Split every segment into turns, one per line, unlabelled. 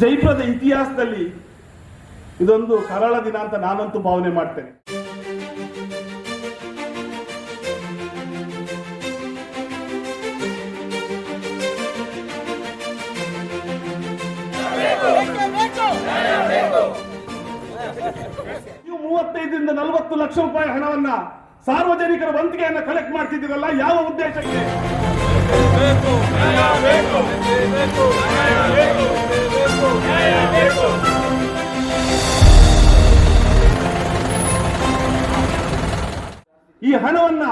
ಜೈಪುರದ ಇತಿಹಾಸದಲ್ಲಿ ಇದೊಂದು ಕರಾಳ ದಿನ ಅಂತ ನಾನಂತೂ ಭಾವನೆ ಮಾಡ್ತೇನೆ. ನೀವು ಮೂವತ್ತೈದರಿಂದ ನಲವತ್ತು ಲಕ್ಷ ರೂಪಾಯಿ ಹಣವನ್ನ ಸಾರ್ವಜನಿಕರ ವಂತಿಗೆಯನ್ನು ಕಲೆಕ್ಟ್ ಮಾಡ್ತಿದ್ದೀರಲ್ಲ, ಯಾವ ಉದ್ದೇಶಕ್ಕೆ? ಈ ಹಣವನ್ನ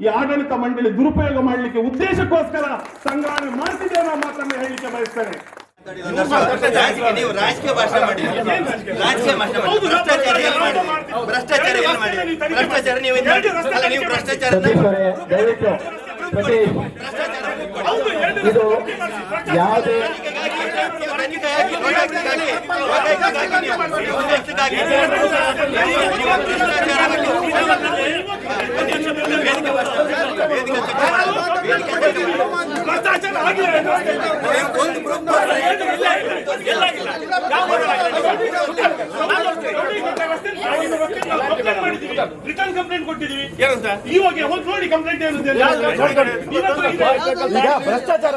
ಈ ಆಡಳಿತ ಮಂಡಳಿ ದುರುಪಯೋಗ ಮಾಡಲಿಕ್ಕೆ ಉದ್ದೇಶಕ್ಕೋಸ್ಕರ ಸಂಗ್ರಹಣೆ ಮಾಡ್ತಿದೆ ಅನ್ನೋ ಮಾತನ್ನ ಹೇಳಲಿಕ್ಕೆ ಬಯಸ್ತೇನೆ.
ನೀವು ರಾಜಕೀಯ ಭಾಷೆ ಮಾಡಿ ರಾಜಕೀಯ ಭಾಷೆ ಮಾಡಿ ಭ್ರಷ್ಟಾಚಾರ ಎಲ್ಲಿ ಮಾಡಿ ಭ್ರಷ್ಟಾಚಾರ ಎಲ್ಲಿ ಮಾಡಿ ಭ್ರಷ್ಟಾಚಾರ ನೀವು ಮಾಡಿ ನೀವು ಭ್ರಷ್ಟಾಚಾರ
ಪ್ರದೀಪ್ ಇದು ಯಾವುದೇ
ಇಲ್ಲ. ಲೋಕಾಯುಕ್ತಕ್ಕಾಗಿ ಲೋಕಾಯುಕ್ತಕ್ಕಾಗಿ ನೀವು ಲೋಕಾಯುಕ್ತಕ್ಕಾಗಿ ನೀವು ಭ್ರಷ್ಟಾಚಾರವನ್ನು ವೇದಿಕೆ ಭ್ರಷ್ಟಾಚಾರ, ವೇದಿಕೆ ಚಕ್ರ, ವೇದಿಕೆ ಚಕ್ರ. ನೀವು ಒಂದು ಗ್ರೂಪ್
ರಿಟರ್ನ್ ಕಂಪ್ಲೇಂಟ್ ಕೊಟ್ಟಿದೀವಿ ಏನಂತ? ಇವಾಗ ಹೋಗಿ ನೋಡಿ ಕಂಪ್ಲೇಂಟ್ ಏನಿದೆ ಹೇಳಿ.
ಈಗ ಭ್ರಷ್ಟಾಚಾರ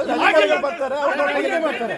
ಬರ್ತಾರೆ ತನಿಖೆ ಮಾಡ್ತಾರೆ.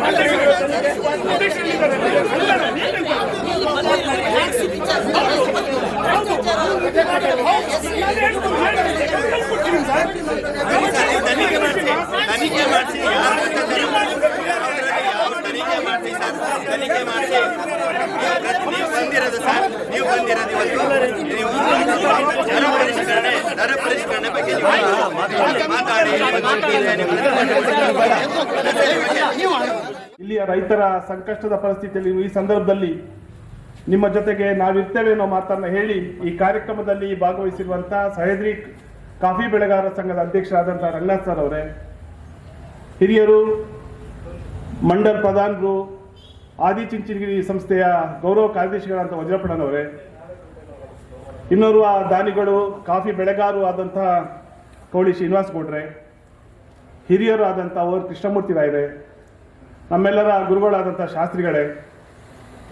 ನಮ್ಮ ಹತ್ರ ಹೇಳಿದ್ದಾರೆ. ಅಧ್ಯಕ್ಷರು- ಅಧ್ಯಕ್ಷರು ಹೇಳಿದ್ದಾರೆ. ಅಲ್ಲ, ನೀವೇನ್
ತನಿಖೆ ಮಾಡಿಸಿ ತನಿಖೆ ಮಾಡಿಸಿ ಯಾರು ಭ್ರಷ್ಟಾಚಾರ ಮಾಡಿದ್ದಾರೆ? ಯಾವ ತನಿಖೆ ಮಾಡಿಸಿ ಸರ್ ತನಿಖೆ ಮಾಡಿಸಿ ನೀವು ಬಂದಿರೋದು ಸರ್ ನೀವು ಬಂದಿರೋದು ಇವತ್ತು ನೀವು ದರ ಪರಿಷ್ಕರಣೆ ದರ ಪರಿಷ್ಕರಣೆ ಬಗ್ಗೆ ನೀವು ಮಾತಾಡಿ
ಇಲ್ಲಿಯ ರೈತರ ಸಂಕಷ್ಟದ ಪರಿಸ್ಥಿತಿಯಲ್ಲಿ ಈ ಸಂದರ್ಭದಲ್ಲಿ ನಿಮ್ಮ ಜೊತೆಗೆ ನಾವಿರ್ತೇವೆ ಅನ್ನೋ ಮಾತನ್ನ ಹೇಳಿ ಈ ಕಾರ್ಯಕ್ರಮದಲ್ಲಿ ಭಾಗವಹಿಸಿರುವಂತಹ ಸಹ್ಯಾದ್ರಿ ಕಾಫಿ ಬೆಳೆಗಾರರ ಸಂಘದ ಅಧ್ಯಕ್ಷರಾದಂತಹ ರಂಗನಾಥ್ ಸರ್ ಅವರೇ, ಹಿರಿಯರು, ಮಂಡಲ್ ಪ್ರಧಾನರು ಆದಿಚುಂಚನಗಿರಿ ಸಂಸ್ಥೆಯ ಗೌರವ ಕಾರ್ಯದರ್ಶಿಗಳಂತ ವಜ್ರಪ್ಪಣ್ಣನವರೇ ಇನ್ನೋರ್ವ ದಾನಿಗಳು, ಕಾಫಿ ಬೆಳೆಗಾರರು ಆದಂತಹ ಕೌಳಿ ಶ್ರೀನಿವಾಸ್ ಗೌಡ್ರೆ, ಹಿರಿಯರು ಆದಂತಹ ಓರ್ ಕೃಷ್ಣಮೂರ್ತಿ ರಾಯರೇ ನಮ್ಮೆಲ್ಲರ ಗುರುಗಳಾದಂಥ ಶಾಸ್ತ್ರಿಗಳೇ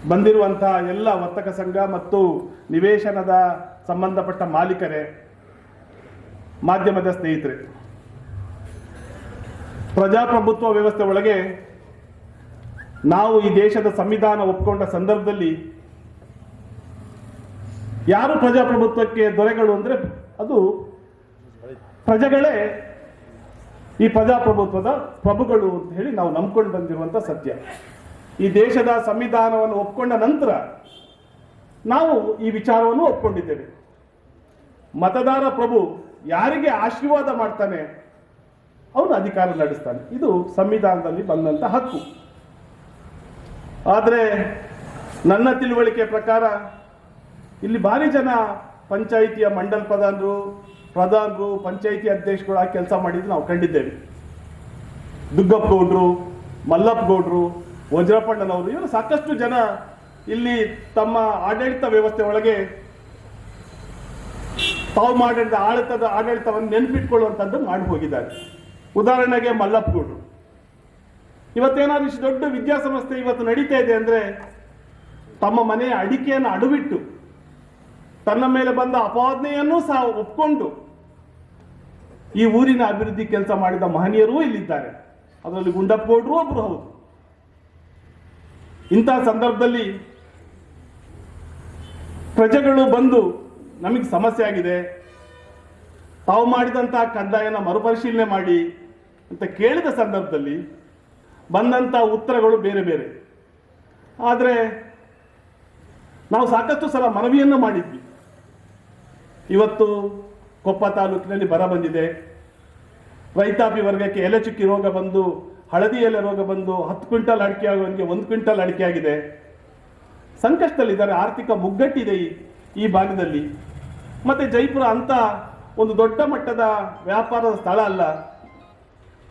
ಬಂದಿರುವಂತಹ ಎಲ್ಲ ವರ್ತಕ ಸಂಘ ಮತ್ತು ನಿವೇಶನದ ಸಂಬಂಧಪಟ್ಟ ಮಾಲೀಕರೇ, ಮಾಧ್ಯಮದ ಸ್ನೇಹಿತರೆ, ಪ್ರಜಾಪ್ರಭುತ್ವ ವ್ಯವಸ್ಥೆ ಒಳಗೆ ನಾವು ಈ ದೇಶದ ಸಂವಿಧಾನ ಒಪ್ಕೊಂಡ ಸಂದರ್ಭದಲ್ಲಿ ಯಾರು ಪ್ರಜಾಪ್ರಭುತ್ವಕ್ಕೆ ದೊರೆಗಳು ಅಂದ್ರೆ ಅದು ಪ್ರಜೆಗಳೇ. ಈ ಪ್ರಜಾಪ್ರಭುತ್ವದ ಪ್ರಭುಗಳು ಅಂತ ಹೇಳಿ ನಾವು ನಂಬ್ಕೊಂಡು ಬಂದಿರುವಂತ ಸತ್ಯ. ಈ ದೇಶದ ಸಂವಿಧಾನವನ್ನು ಒಪ್ಕೊಂಡ ನಂತರ ನಾವು ಈ ವಿಚಾರವನ್ನು ಒಪ್ಕೊಂಡಿದ್ದೇವೆ. ಮತದಾರ ಪ್ರಭು ಯಾರಿಗೆ ಆಶೀರ್ವಾದ ಮಾಡ್ತಾನೆ? ಅವನು ಅಧಿಕಾರ ನಡೆಸ್ತಾನೆ. ಇದು ಸಂವಿಧಾನದಲ್ಲಿ ಬಂದಂತ ಹಕ್ಕು. ಆದರೆ ನನ್ನ ತಿಳುವಳಿಕೆ ಪ್ರಕಾರ ಇಲ್ಲಿ ಭಾರಿ ಜನ ಪಂಚಾಯಿತಿಯ ಮಂಡಲ್ ಪ್ರಧಾನರು ಪ್ರಧಾನರು ಪಂಚಾಯಿತಿ ಅಧ್ಯಕ್ಷಗಳು ಕೆಲಸ ಮಾಡಿದ್ದು ನಾವು ಕಂಡಿದ್ದೇವೆ. ದುಗ್ಗಪ್ಪ ಗೌಡ್ರು, ಮಲ್ಲಪ್ಪ ಗೌಡ್ರು ವಜ್ರಪಣ್ಣನವರು ಇವರು ಸಾಕಷ್ಟು ಜನ ಇಲ್ಲಿ ತಮ್ಮ ಆಡಳಿತ ವ್ಯವಸ್ಥೆ ಒಳಗೆ ತಾವು ಮಾಡಿದ ಆಡಳಿತದ ಆಡಳಿತವನ್ನು ನೆನಪಿಟ್ಕೊಳ್ಳುವಂಥದ್ದು ಮಾಡಿ ಹೋಗಿದ್ದಾರೆ. ಉದಾಹರಣೆಗೆ ಮಲ್ಲಪ್ಪ ಗೌಡ್ರು. ಇವತ್ತೇನಾದ್ರು ಇಷ್ಟು ದೊಡ್ಡ ವಿದ್ಯಾಸಂಸ್ಥೆ ಇವತ್ತು ನಡೀತಾ ಇದೆ ಅಂದ್ರೆ ತಮ್ಮ ಮನೆಯ ಅಡಿಕೆಯನ್ನು ಅಡುಬಿಟ್ಟು ತನ್ನ ಮೇಲೆ ಬಂದ ಅಪಾದನೆಯನ್ನು ಸಹ ಒಪ್ಕೊಂಡು ಈ ಊರಿನ ಅಭಿವೃದ್ಧಿ ಕೆಲಸ ಮಾಡಿದ ಮಹನೀಯರೂ ಇಲ್ಲಿದ್ದಾರೆ. ಅದರಲ್ಲಿ ಗುಂಡಪ್ಪ ಒಬ್ಬರು ಹೌದು. ಇಂತಹ ಸಂದರ್ಭದಲ್ಲಿ ಪ್ರಜೆಗಳು ಬಂದು ನಮಗೆ ಸಮಸ್ಯೆ ಆಗಿದೆ. ತಾವು ಮಾಡಿದಂತಹ ಕಂದಾಯನ ಮರುಪರಿಶೀಲನೆ ಮಾಡಿ ಅಂತ ಕೇಳಿದ ಸಂದರ್ಭದಲ್ಲಿ ಬಂದಂತ ಉತ್ತರಗಳು ಬೇರೆ ಬೇರೆ. ಆದರೆ ನಾವು ಸಾಕಷ್ಟು ಸಲ ಮನವಿಯನ್ನು ಮಾಡಿದ್ವಿ. ಇವತ್ತು ಕೊಪ್ಪ ತಾಲೂಕಿನಲ್ಲಿ ಬರ ಬಂದಿದೆ. ರೈತಾಪಿ ವರ್ಗಕ್ಕೆ ಎಲೆ ಚುಕ್ಕಿ ರೋಗ ಬಂದು, ಹಳದಿ ಎಲೆ ರೋಗ ಬಂದು ಹತ್ತು ಕ್ವಿಂಟಲ್ ಅಡಿಕೆ ಆಗೋನಿಗೆ ಒಂದು ಕ್ವಿಂಟಲ್ ಅಡಿಕೆ ಆಗಿದೆ. ಸಂಕಷ್ಟದಲ್ಲಿದ್ದಾರೆ. ಆರ್ಥಿಕ ಮುಗ್ಗಟ್ಟಿದೆ ಈ ಭಾಗದಲ್ಲಿ. ಮತ್ತೆ ಜೈಪುರ ಅಂತ ಒಂದು ದೊಡ್ಡ ಮಟ್ಟದ ವ್ಯಾಪಾರದ ಸ್ಥಳ ಅಲ್ಲ.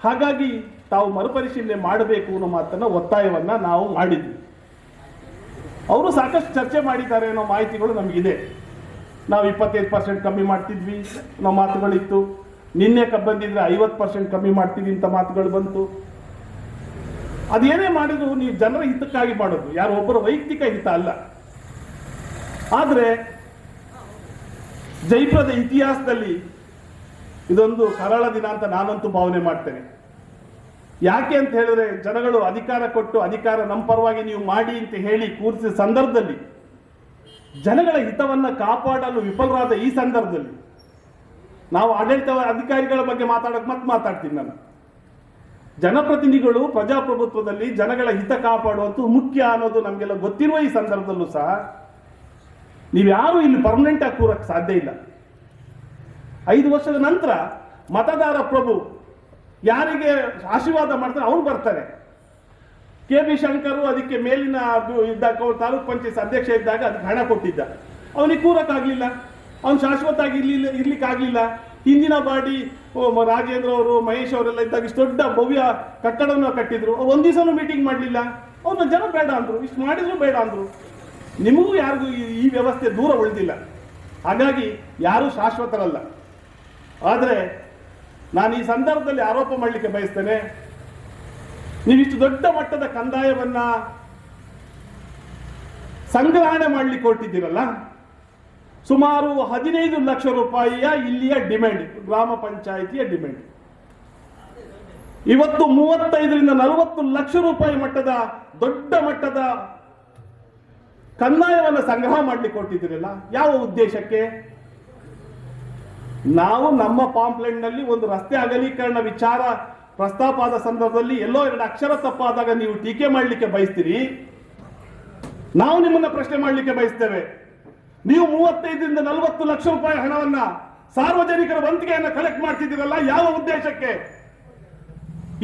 ಹಾಗಾಗಿ ತಾವು ಮರುಪರಿಶೀಲನೆ ಮಾಡಬೇಕು ಅನ್ನೋ ಮಾತನ್ನ ಒತ್ತಾಯವನ್ನ ನಾವು ಮಾಡಿದ್ವಿ. ಅವರು ಸಾಕಷ್ಟು ಚರ್ಚೆ ಮಾಡಿದ್ದಾರೆ ಅನ್ನೋ ಮಾಹಿತಿಗಳು ನಮಗಿದೆ. ನಾವು ಇಪ್ಪತ್ತೈದು ಪರ್ಸೆಂಟ್ ಕಮ್ಮಿ ಮಾಡ್ತಿದ್ವಿ. ನಮ್ಮ ಮಾತುಗಳಿತ್ತು. ನಿನ್ನೆ ಕಬ್ ಬಂದಿದ್ರೆ ಐವತ್ತು ಪರ್ಸೆಂಟ್ ಕಮ್ಮಿ ಮಾಡ್ತೀವಿ ಅಂತ ಮಾತುಗಳು ಬಂತು. ಅದೇನೇ ಮಾಡಿದ್ರು ನೀವು ಜನರ ಹಿತಕ್ಕಾಗಿ ಮಾಡೋದು. ಯಾರೋ ಒಬ್ಬರ ವೈಯಕ್ತಿಕ ಹಿತ ಅಲ್ಲ. ಆದರೆ ಜೈಪುರದ ಇತಿಹಾಸದಲ್ಲಿ ಇದೊಂದು ಕರಾಳ ದಿನ ಅಂತ ನಾನಂತೂ ಭಾವನೆ ಮಾಡ್ತೇನೆ. ಯಾಕೆ ಅಂತ ಹೇಳಿದ್ರೆ ಜನಗಳು ಅಧಿಕಾರ ಕೊಟ್ಟು ಅಧಿಕಾರ ನಮ್ಮ ಪರವಾಗಿ ನೀವು ಮಾಡಿ ಅಂತ ಹೇಳಿ ಕೂರಿಸಿದ ಸಂದರ್ಭದಲ್ಲಿ ಜನಗಳ ಹಿತವನ್ನ ಕಾಪಾಡಲು ವಿಫಲರಾದ ಈ ಸಂದರ್ಭದಲ್ಲಿ ನಾವು ಆಡಳಿತ ಅಧಿಕಾರಿಗಳ ಬಗ್ಗೆ ಮಾತಾಡೋಕೆ ಮತ್ತೆ ಮಾತಾಡ್ತೀನಿ ನಾನು. ಜನಪ್ರತಿನಿಧಿಗಳು ಪ್ರಜಾಪ್ರಭುತ್ವದಲ್ಲಿ ಜನಗಳ ಹಿತ ಕಾಪಾಡುವಂತೂ ಮುಖ್ಯ ಅನ್ನೋದು ನಮಗೆಲ್ಲ ಗೊತ್ತಿರುವ ಈ ಸಂದರ್ಭದಲ್ಲೂ ಸಹ ನೀವ್ಯಾರು ಇಲ್ಲಿ ಪರ್ಮನೆಂಟ್ ಆಗಿ ಕೂರಕ್ಕೆ ಸಾಧ್ಯ ಇಲ್ಲ. ಐದು ವರ್ಷದ ನಂತರ ಮತದಾರ ಪ್ರಭು ಯಾರಿಗೆ ಆಶೀರ್ವಾದ ಮಾಡ್ತಾರೆ ಅವ್ರು ಬರ್ತಾರೆ. ಕೆ ಬಿ ಶಂಕರು ಅದಕ್ಕೆ ಮೇಲಿನ ಇದ್ದಾಗ ಅವ್ರು ತಾಲೂಕ್ ಪಂಚಾಯತ್ ಅಧ್ಯಕ್ಷ ಇದ್ದಾಗ ಅದಕ್ಕೆ ಹಣ ಕೊಟ್ಟಿದ್ದ. ಅವನಿಗೆ ಕೂರಕ್ಕಾಗಲಿಲ್ಲ. ಅವ್ನು ಶಾಶ್ವತ ಇರ್ಲಿಕ್ಕೆ ಆಗ್ಲಿಲ್ಲ ಹಿಂದಿನ ಬಾಡಿ ರಾಜೇಂದ್ರ ಅವರು, ಮಹೇಶ್ ಅವರೆಲ್ಲ ಇದ್ದಾಗ ಇಷ್ಟು ದೊಡ್ಡ ಭವ್ಯ ಕಟ್ಟಡವನ್ನು ಕಟ್ಟಿದ್ರು. ಅವ್ರು ಒಂದ್ ದಿವಸನೂ ಮೀಟಿಂಗ್ ಮಾಡಲಿಲ್ಲ. ಅವ್ರನ್ನ ಜನ ಬೇಡ ಅಂದ್ರು. ಇಷ್ಟು ಮಾಡಿದ್ರು ಬೇಡ ಅಂದ್ರು. ನಿಮಗೂ ಯಾರಿಗೂ ಈ ವ್ಯವಸ್ಥೆ ದೂರ ಉಳಿದಿಲ್ಲ. ಹಾಗಾಗಿ ಯಾರೂ ಶಾಶ್ವತರಲ್ಲ. ಆದರೆ ನಾನು ಈ ಸಂದರ್ಭದಲ್ಲಿ ಆರೋಪ ಮಾಡಲಿಕ್ಕೆ ಬಯಸ್ತೇನೆ. ನೀವಿಷ್ಟು ದೊಡ್ಡ ಮಟ್ಟದ ಕಂದಾಯವನ್ನ ಸಂಗ್ರಹಣೆ ಮಾಡಲಿಕ್ಕೆ ಕೊಟ್ಟಿದ್ದೀರಲ್ಲ ಸುಮಾರು ಹದಿನೈದು ಲಕ್ಷ ರೂಪಾಯಿಯ ಇಲ್ಲಿಯ ಡಿಮ್ಯಾಂಡ್, ಗ್ರಾಮ ಪಂಚಾಯಿತಿಯ ಡಿಮ್ಯಾಂಡ್. ಇವತ್ತು ಮೂವತ್ತೈದರಿಂದ ನಲವತ್ತು ಲಕ್ಷ ರೂಪಾಯಿ ಮಟ್ಟದ, ದೊಡ್ಡ ಮಟ್ಟದ ಕಂದಾಯವನ್ನು ಸಂಗ್ರಹ ಮಾಡಲಿಕ್ಕೆ ಕೊಟ್ಟಿದ್ದೀರಲ್ಲ ಯಾವ ಉದ್ದೇಶಕ್ಕೆ? ನಾವು ನಮ್ಮ ಪಾಂಪ್ಲೆಂಟ್ನಲ್ಲಿ ಒಂದು ರಸ್ತೆ ಅಗಲೀಕರಣ ವಿಚಾರ ಪ್ರಸ್ತಾಪ ಆದ ಸಂದರ್ಭದಲ್ಲಿ ಎಲ್ಲೋ ಎರಡು ಅಕ್ಷರ ತಪ್ಪಾದಾಗ ನೀವು ಟೀಕೆ ಮಾಡಲಿಕ್ಕೆ ಬಯಸ್ತೀರಿ? ನಾವು ನಿಮ್ಮನ್ನ ಪ್ರಶ್ನೆ ಮಾಡಲಿಕ್ಕೆ ಬಯಸ್ತೇವೆ. ನೀವು ಮೂವತ್ತೈದರಿಂದ ನಲವತ್ತು ಲಕ್ಷ ರೂಪಾಯಿ ಹಣವನ್ನ ಸಾರ್ವಜನಿಕರ ವಂತಿಗೆಯನ್ನ ಕಲೆಕ್ಟ್ ಮಾಡ್ತಿದ್ದೀರಲ್ಲ, ಯಾವ ಉದ್ದೇಶಕ್ಕೆ?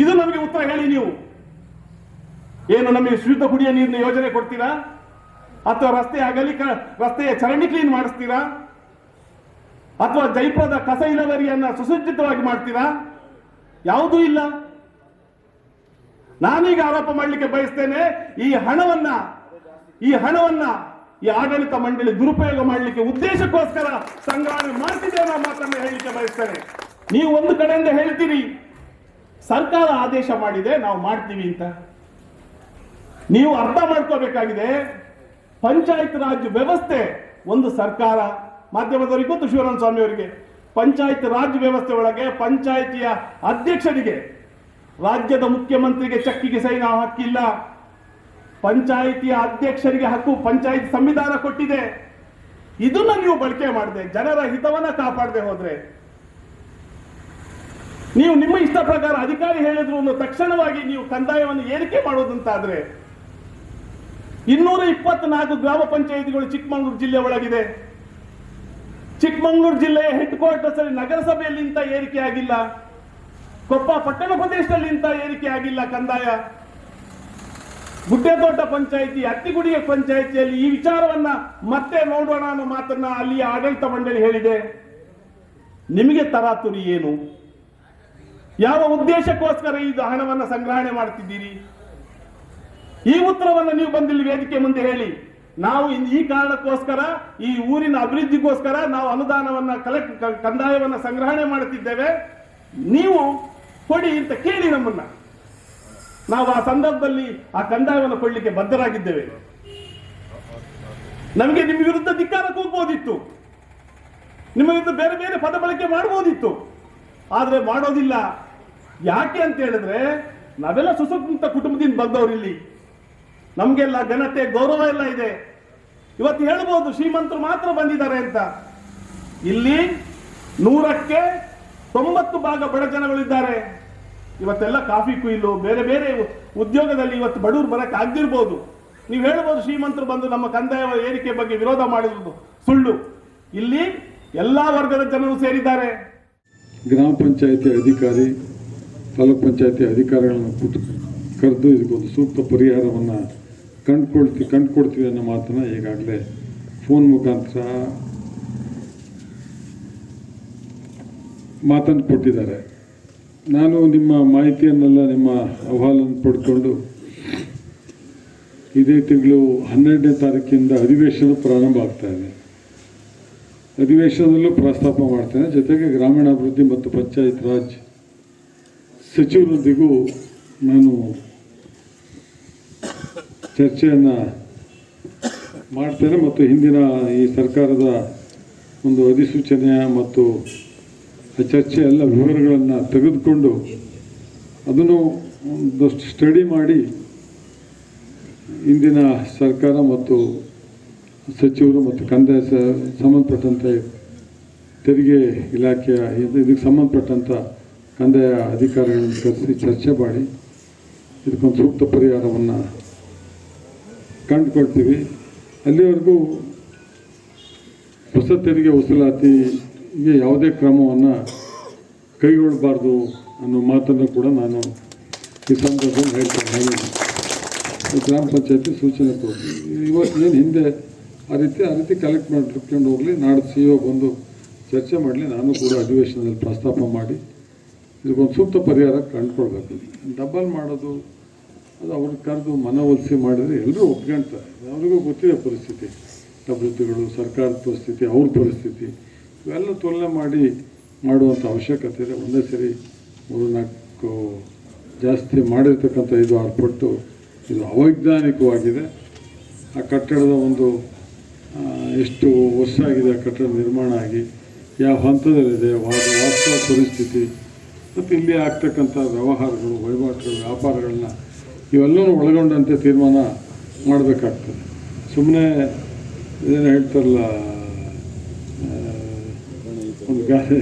ಇದು ನಮಗೆ ಉತ್ತರ ಹೇಳಿ ನೀವು. ಏನು ನಮಗೆ ಶುದ್ಧ ಕುಡಿಯ ನೀರಿನ ಯೋಜನೆ ಕೊಡ್ತೀರಾ? ಅಥವಾ ರಸ್ತೆ ಆಗಲಿ ರಸ್ತೆಯ ಚರಂಡಿ ಕ್ಲೀನ್ ಮಾಡಿಸ್ತೀರಾ? ಅಥವಾ ಜೈಪುರದ ಕಸ ಇಲವರಿಯನ್ನ ಸುಸಜ್ಜಿತವಾಗಿ ಮಾಡ್ತೀರಾ? ಯಾವುದೂ ಇಲ್ಲ. ನಾನೀಗ ಆರೋಪ ಮಾಡಲಿಕ್ಕೆ ಬಯಸ್ತೇನೆ, ಈ ಹಣವನ್ನ ಈ ಹಣವನ್ನ ಈ ಆಡಳಿತ ಮಂಡಳಿ ದುರುಪಯೋಗ ಮಾಡಲಿಕ್ಕೆ ಉದ್ದೇಶಕ್ಕೋಸ್ಕರ ಸಂಗ್ರಹಣೆ ಮಾಡ್ತಿದೆ ಅನ್ನೋ ಮಾತನ್ನು ಹೇಳಲಿಕ್ಕೆ ಬಯಸ್ತೇನೆ. ನೀವು ಒಂದು ಕಡೆಯಿಂದ ಹೇಳ್ತೀರಿ, ಸರ್ಕಾರ ಆದೇಶ ಮಾಡಿದೆ, ನಾವು ಮಾಡ್ತೀವಿ ಅಂತ. ನೀವು ಅರ್ಥ ಮಾಡ್ಕೋಬೇಕಾಗಿದೆ, ಪಂಚಾಯತ್ ರಾಜ್ ವ್ಯವಸ್ಥೆ ಒಂದು ಸರ್ಕಾರ. ಮಾಧ್ಯಮದವರಿಗೆ ಗೊತ್ತು, ಶಿವರಾಮ ಸ್ವಾಮಿ ಅವರಿಗೆ ಪಂಚಾಯತ್ ರಾಜ್ ವ್ಯವಸ್ಥೆ ಒಳಗೆ ಪಂಚಾಯತಿಯ ಅಧ್ಯಕ್ಷರಿಗೆ, ರಾಜ್ಯದ ಮುಖ್ಯಮಂತ್ರಿಗೆ ಚಕ್ಕಿಗೆ ಸಹಿ ನಾವು ಹಕ್ಕಿಲ್ಲ ಪಂಚಾಯಿತಿಯ ಅಧ್ಯಕ್ಷರಿಗೆ ಹಕ್ಕು ಪಂಚಾಯತ್ ಸಂವಿಧಾನ ಕೊಟ್ಟಿದೆ. ಇದನ್ನ ನೀವು ಬಳಕೆ ಮಾಡದೆ, ಜನರ ಹಿತವನ್ನ ಕಾಪಾಡದೆ ಹೋದ್ರೆ. ನೀವು ನಿಮ್ಮ ಇಷ್ಟ ಪ್ರಕಾರ ಅಧಿಕಾರಿ ಹೇಳಿದ್ರು ತಕ್ಷಣವಾಗಿ ನೀವು ಕಂದಾಯವನ್ನು ಏರಿಕೆ ಮಾಡೋದಂತಾದ್ರೆ, ಇನ್ನೂರ ಇಪ್ಪತ್ನಾಲ್ಕು ಗ್ರಾಮ ಪಂಚಾಯಿತಿಗಳು ಚಿಕ್ಕಮಗಳೂರು ಜಿಲ್ಲೆ ಒಳಗಿದೆ. ಚಿಕ್ಕಮಗಳೂರು ಜಿಲ್ಲೆಯ ಹೆಡ್ ಕ್ವಾರ್ಟರ್ಸ್ ಅಲ್ಲಿ ನಗರಸಭೆಯಲ್ಲಿ ಇಂಥ ಏರಿಕೆ ಆಗಿಲ್ಲ. ಕೊಪ್ಪ ಪಟ್ಟಣ ಪ್ರದೇಶದಲ್ಲಿ ಇಂಥ ಏರಿಕೆ ಆಗಿಲ್ಲ ಕಂದಾಯ. ಗುಡ್ಡೆದೊಡ್ಡ ಪಂಚಾಯಿತಿ ಅತ್ತಿಗುಡಿಯ ಪಂಚಾಯಿತಿಯಲ್ಲಿ ಈ ವಿಚಾರವನ್ನ ಮತ್ತೆ ನೋಡೋಣ ಅನ್ನೋ ಮಾತನ್ನ ಅಲ್ಲಿಯ ಆಡಳಿತ ಮಂಡಳಿ ಹೇಳಿದೆ. ನಿಮಗೆ ತರಾತುರಿ ಏನು? ಯಾವ ಉದ್ದೇಶಕ್ಕೋಸ್ಕರ ಈ ಹಣವನ್ನು ಸಂಗ್ರಹಣೆ ಮಾಡ್ತಿದ್ದೀರಿ? ಈ ಉತ್ತರವನ್ನು ನೀವು ಬಂದಿಲ್ಲಿ ವೇದಿಕೆ ಮುಂದೆ ಹೇಳಿ. ನಾವು ಈ ಕಾರಣಕ್ಕೋಸ್ಕರ, ಈ ಊರಿನ ಅಭಿವೃದ್ಧಿಗೋಸ್ಕರ ನಾವು ಅನುದಾನವನ್ನ ಕಲೆಕ್ಟ್ ಕಂದಾಯವನ್ನ ಸಂಗ್ರಹಣೆ ಮಾಡುತ್ತಿದ್ದೇವೆ. ನೀವು ಕೊಡಿ ಅಂತ ಕೇಳಿ ನಮ್ಮನ್ನ. ನಾವು ಆ ಸಂದರ್ಭದಲ್ಲಿ ಆ ಕಂದಾಯವನ್ನು ಕೊಡಲಿಕ್ಕೆ ಬದ್ಧರಾಗಿದ್ದೇವೆ. ನಮಗೆ ನಿಮ್ಮ ವಿರುದ್ಧ ಧಿಕ್ಕಾರಕ್ಕೆ ಕೂಗ್ಬೋದಿತ್ತು. ನಿಮ್ಮ ವಿರುದ್ಧ ಬೇರೆ ಬೇರೆ ಪದ ಬಳಕೆ ಮಾಡ್ಬೋದಿತ್ತು. ಆದ್ರೆ ಮಾಡೋದಿಲ್ಲ. ಯಾಕೆ ಅಂತ ಹೇಳಿದ್ರೆ, ನಾವೆಲ್ಲ ಸುಸಂತ ಕುಟುಂಬದಿಂದ ಬಂದವರು ಇಲ್ಲಿ ನಮ್ಗೆಲ್ಲ ಘನತೆ, ಗೌರವ ಎಲ್ಲ ಇದೆ. ಇವತ್ತು ಹೇಳ್ಬೋದು, ಶ್ರೀಮಂತರು ಮಾತ್ರ ಬಂದಿದ್ದಾರೆ ಅಂತ. ಇಲ್ಲಿ ನೂರಕ್ಕೆ ತೊಂಬತ್ತು ಭಾಗ ಬಡ ಜನಗಳಿದ್ದಾರೆ ಇವತ್ತೆಲ್ಲ ಕಾಫಿ ಕುಯ್ಲು, ಬೇರೆ ಬೇರೆ ಉದ್ಯೋಗದಲ್ಲಿ ಇವತ್ತು ಬಡವರು ಬರಕ್ಕೆ ಆಗ್ದಿರ್ಬೋದು. ನೀವು ಹೇಳ್ಬೋದು, ಶ್ರೀಮಂತರು ಬಂದು ನಮ್ಮ ಕಂದಾಯ ಏರಿಕೆ ಬಗ್ಗೆ ವಿರೋಧ ಮಾಡಿರೋದು ಸುಳ್ಳು. ಇಲ್ಲಿ ಎಲ್ಲಾ ವರ್ಗದ ಜನರು ಸೇರಿದ್ದಾರೆ.
ಗ್ರಾಮ ಪಂಚಾಯತಿ ಅಧಿಕಾರಿ, ತಾಲೂಕ್ ಪಂಚಾಯತಿ ಅಧಿಕಾರಿಗಳನ್ನು ಕರೆದು ಇದಕ್ಕೊಂದು ಸೂಕ್ತ ಪರಿಹಾರವನ್ನು ಕಂಡುಕೊಳ್ತೀವಿ ಕಂಡುಕೊಡ್ತೀವಿ ಅನ್ನೋ ಮಾತನ್ನು ಈಗಾಗಲೇ ಫೋನ್ ಮುಖಾಂತರ ಮಾತನ್ನು ಕೊಟ್ಟಿದ್ದಾರೆ. ನಾನು ನಿಮ್ಮ ಮಾಹಿತಿಯನ್ನೆಲ್ಲ ನಿಮ್ಮ ಅಹವಾಲನ್ನು ಪಡ್ಕೊಂಡು ಇದೇ ತಿಂಗಳು ಹನ್ನೆರಡನೇ ತಾರೀಕಿಂದ ಅಧಿವೇಶನ ಪ್ರಾರಂಭ ಆಗ್ತಾ ಇದೆ. ಅಧಿವೇಶನದಲ್ಲೂ ಪ್ರಸ್ತಾಪ ಮಾಡ್ತೇನೆ. ಜೊತೆಗೆ ಗ್ರಾಮೀಣಾಭಿವೃದ್ಧಿ ಮತ್ತು ಪಂಚಾಯತ್ ರಾಜ್ ಸಚಿವರೊಂದಿಗೂ ನಾನು ಚರ್ಚೆಯನ್ನು ಮಾಡ್ತೇನೆ ಮತ್ತು ಹಿಂದಿನ ಈ ಸರ್ಕಾರದ ಒಂದು ಅಧಿಸೂಚನೆಯ ಮತ್ತು ಚರ್ಚೆ ಎಲ್ಲ ವಿವರಗಳನ್ನು ತೆಗೆದುಕೊಂಡು ಅದನ್ನು ಒಂದಷ್ಟು ಸ್ಟಡಿ ಮಾಡಿ ಇಂದಿನ ಸರ್ಕಾರ ಮತ್ತು ಸಚಿವರು ಮತ್ತು ಕಂದಾಯ ಸ- ಸಂಬಂಧಪಟ್ಟಂತೆ ತೆರಿಗೆ ಇಲಾಖೆಯ ಇದು- ಇದಕ್ಕೆ ಸಂಬಂಧಪಟ್ಟಂಥ ಕಂದಾಯ ಅಧಿಕಾರಿಗಳನ್ನು ಕರೆಸಿ ಚರ್ಚೆ ಮಾಡಿ ಇದಕ್ಕೊಂದು ಸೂಕ್ತ ಪರಿಹಾರವನ್ನು ಕಂಡುಕೊಳ್ತೀವಿ. ಅಲ್ಲಿವರೆಗೂ ಹೊಸ ತೆರಿಗೆ ವಸೂಲಾತಿಗೆ ಯಾವುದೇ ಕ್ರಮವನ್ನು ಕೈಗೊಳ್ಳಬಾರ್ದು ಅನ್ನೋ ಮಾತನ್ನು ಕೂಡ ನಾನು ಈ ಸಂದರ್ಭದಲ್ಲಿ ಹೇಳ್ತೇನೆ ಗ್ರಾಮ ಪಂಚಾಯತಿ ಸೂಚನೆ ಕೊಡ್ತೀವಿ. ಇವತ್ತು ಏನು ಹಿಂದೆ ಆ ರೀತಿ ಆ ರೀತಿ ಕಲೆಕ್ಟ್ ಮಾಡಿಟ್ಕೊಂಡು ಹೋಗಲಿ, ನಾಡು ಸಿ ಒ ಬಂದು ಚರ್ಚೆ ಮಾಡಲಿ, ನಾನು ಕೂಡ ಅಧಿವೇಶನದಲ್ಲಿ ಪ್ರಸ್ತಾಪ ಮಾಡಿ, ಇದಕ್ಕೊಂದು ಸೂಕ್ತ ಪರಿಹಾರ ಕಂಡುಕೊಳ್ಬೇಕು. ಡಬಲ್ ಮಾಡೋದು ಅದು ಅವ್ರಿಗೆ ಕರೆದು ಮನವೊಲಿಸಿ ಮಾಡಿದರೆ ಎಲ್ಲರೂ ಒಪ್ಕೊಳ್ತಾರೆ ಅವ್ರಿಗೂ ಗೊತ್ತಿದೆ ಪರಿಸ್ಥಿತಿ. ಅಭಿವೃದ್ಧಿಗಳು ಸರ್ಕಾರದ ಪರಿಸ್ಥಿತಿ, ಅವ್ರ ಪರಿಸ್ಥಿತಿ. ಇವೆಲ್ಲ ತುಲನೆ ಮಾಡಿ ಮಾಡುವಂಥ ಅವಶ್ಯಕತೆ ಇದೆ. ಒಂದೇ ಸರಿ ಮೂರು ನಾಲ್ಕು ಜಾಸ್ತಿ ಮಾಡಿರ್ತಕ್ಕಂಥ ಇದು ಆರ್ಪಟ್ಟು ಇದು ಅವೈಜ್ಞಾನಿಕವಾಗಿದೆ. ಆ ಕಟ್ಟಡದ ಒಂದು ಎಷ್ಟು ವರ್ಷ ಆಗಿದೆ ಆ ಕಟ್ಟಡ ನಿರ್ಮಾಣ ಆಗಿ, ಯಾವ ಹಂತದಲ್ಲಿದೆ ವಾಸ್ತವ ಪರಿಸ್ಥಿತಿ. ಮತ್ತು ಇಲ್ಲಿ ಆಗ್ತಕ್ಕಂಥ ವ್ಯವಹಾರಗಳು, ವಹಿವಾಟುಗಳು, ವ್ಯಾಪಾರಗಳನ್ನ ಇವೆಲ್ಲವೂ ಒಳಗೊಂಡಂತೆ ತೀರ್ಮಾನ ಮಾಡಬೇಕಾಗ್ತದೆ. ಸುಮ್ಮನೆ ಏನು ಹೇಳ್ತಾರಲ್ಲ ಒಂದು ಗಾದೆ.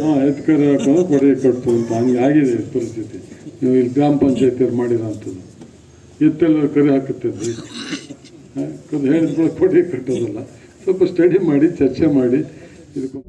ಹಾಂ, ಎತ್ಕರ ಹಾಕೋದು, ಕೊಡೆ ಕಟ್ಟು ಅಂತ. ಹಂಗೆ ಆಗಿದೆ ಪರಿಸ್ಥಿತಿ. ನೀವು ಇಲ್ಲಿ ಗ್ರಾಮ ಪಂಚಾಯತಿಯವ್ರು ಮಾಡಿರೋಂಥದ್ದು. ಎತ್ತೆಲ್ಲ ಕರೆ ಹಾಕುತ್ತಿದ್ವಿ ಹೇಳಿದ ಕೂಡ ಕೊಡೆ ಕಟ್ಟೋದಲ್ಲ. ಸ್ವಲ್ಪ ಸ್ಟಡಿ ಮಾಡಿ, ಚರ್ಚೆ ಮಾಡಿ ಇದಕ್ಕೆ